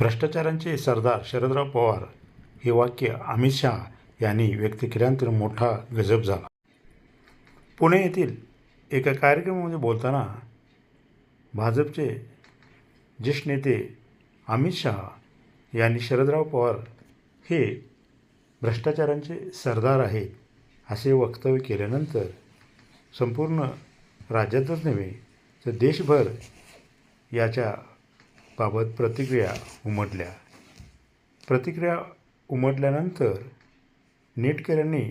भ्रष्टाचारांचे सरदार शरदराव पवार हे वाक्य अमित शहा यांनी व्यक्त केल्यानंतर मोठा गजब झाला. पुणे येथील एका कार्यक्रमामध्ये बोलताना भाजपचे ज्येष्ठ नेते अमित शहा यांनी शरदराव पवार हे भ्रष्टाचारांचे सरदार आहेत असे वक्तव्य केल्यानंतर संपूर्ण राज्यातच नव्हे तर देशभर याच्या बाबत प्रतिक्रिया उमटल्या. प्रतिक्रिया उमटल्यानंतर नेटकऱ्यांनी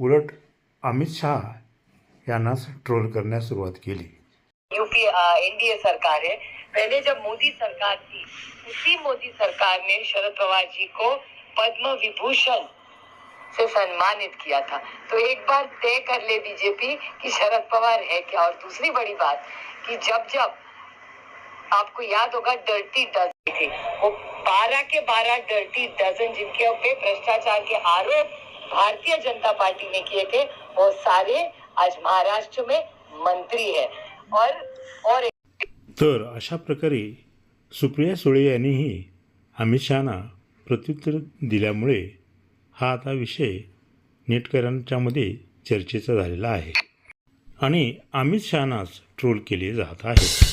उलट अमित शहा यांनाच ट्रोल करण्यास सुरुवात केली. यूपी एनडीए सरकार है. पहले जब मोदी सरकार थी, उसी मोदी सरकार ने शरद पवार जी को पद्म विभूषण से सम्मानित किया था। तो एक बार तय कर ले बीजेपी कि शरद पवार है क्या? और दूसरी बड़ी बात कि जब जब आपको याद होगा डर्टी डजन थी। वो बारह के बारह डर्टी डजन जिनके ऊपर भ्रष्टाचार के आरोप भारतीय जनता पार्टी ने किए थे वो सारे आज महाराष्ट्र में मंत्री है। और और तर अशा प्रकारे सुप्रिया सुळे यांनीही अमित शहाना प्रत्युत्तर दिल्यामुळे हा आता विषय नेटकऱ्यांच्यामध्ये चर्चेचा झालेला आहे. आणि अमित शहानाच ट्रोल केले जात आहे